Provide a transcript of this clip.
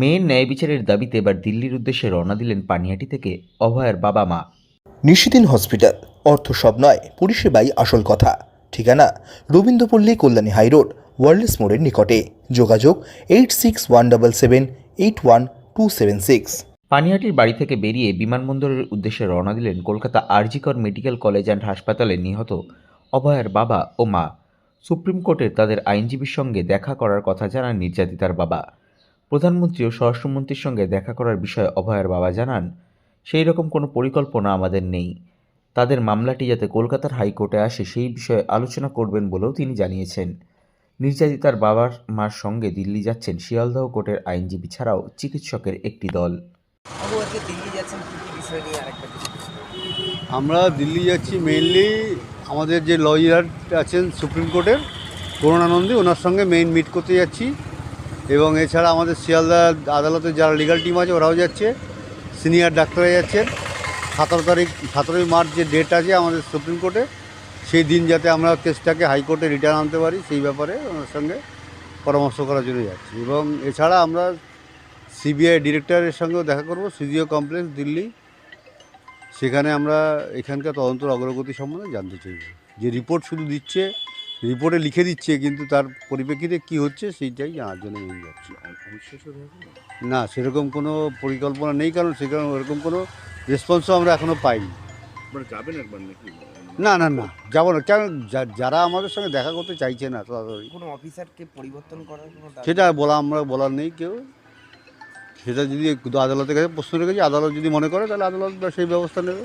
মেয়ের ন্যায় বিচারের দাবিতে এবার দিল্লির উদ্দেশ্যে রওনা দিলেন পানিহাটি থেকে অভয়ার বাবা মা। নিশিদিন হসপিটাল অর্থ সব নয় পরিষেবাই আসল কথা। ঠিকানা রবীন্দ্রপল্লী কল্যাণী হাইরোড ওয়ার্ল্ডস মোড়ের নিকটে। যোগাযোগ eight six one double seven eight one two seven six. পানিহাটির বাড়ি থেকে বেরিয়ে বিমানবন্দরের উদ্দেশ্যে রওনা দিলেন Kolkata RG Kar medical college and হাসপাতালে নিহত অভয়ার বাবা ও মা। সুপ্রিম কোর্টের তাদের আইনজীবীর সঙ্গে দেখা করার কথা জানান নির্যাতিতার বাবা। প্রধানমন্ত্রী ও স্বরাষ্ট্রমন্ত্রীর সঙ্গে দেখা করার বিষয়ে অভয়ের বাবা জানান সেই রকম কোনো পরিকল্পনা আমাদের নেই। তাদের মামলাটি যাতে কলকাতার হাইকোর্টে আসে সেই বিষয়ে আলোচনা করবেন বলেও তিনি জানিয়েছেন। নির্যাতিতার বাবার মার সঙ্গে দিল্লি যাচ্ছেন শিয়ালদহ কোর্টের আইনজীবী ছাড়াও চিকিৎসকের একটি দল। আমরা দিল্লি যাচ্ছি মেইনলি আমাদের যে লয়ার আছেন সুপ্রিম কোর্টের করুণানন্দী ওনার সঙ্গে মেইন মিট করতে যাচ্ছি। এবং এছাড়া আমাদের শিয়ালদা আদালতের যারা লিগাল টিম আছে, ওরাও যাচ্ছে। সিনিয়র ডাক্তাররা যাচ্ছেন। সতেরো তারিখ, সতেরোই মার্চ যে ডেট আছে আমাদের সুপ্রিম কোর্টে, সেই দিন যাতে আমরা কেসটাকে হাইকোর্টে রিটার্ন আনতে পারি, সেই ব্যাপারে ওনার সঙ্গে পরামর্শ করার জন্য যাচ্ছি। এবং এছাড়া আমরা সিবিআই ডিরেক্টরের সঙ্গেও দেখা করব সিজিও কমপ্লেক্স দিল্লি। সেখানে আমরা এখানকার তদন্তর অগ্রগতি সম্বন্ধে জানতে চাইব। যে রিপোর্ট শুধু দিচ্ছে রিপোর্টে লিখে দিচ্ছে কিন্তু তার পরিপ্রেক্ষিতে কি হচ্ছে সেইটাই জানার জন্য নিয়ে যাচ্ছি। না। সেরকম কোনো পরিকল্পনা নেই কারণ সেখানে ওরকম কোনো রেসপন্সও আমরা এখনও পাইনি। মানে যাবেন একবার নাকি? না না না যাব না কেন যারা আমাদের সঙ্গে দেখা করতে চাইছে না তাড়াতাড়ি। কোনো অফিসারকে পরিবর্তন করার সেটা বলা আমরা বলার নেই কেউ। সেটা যদি আদালতের কাছে প্রশ্ন রেখেছি আদালত যদি মনে করে তাহলে আদালত সেই ব্যবস্থা নেবে।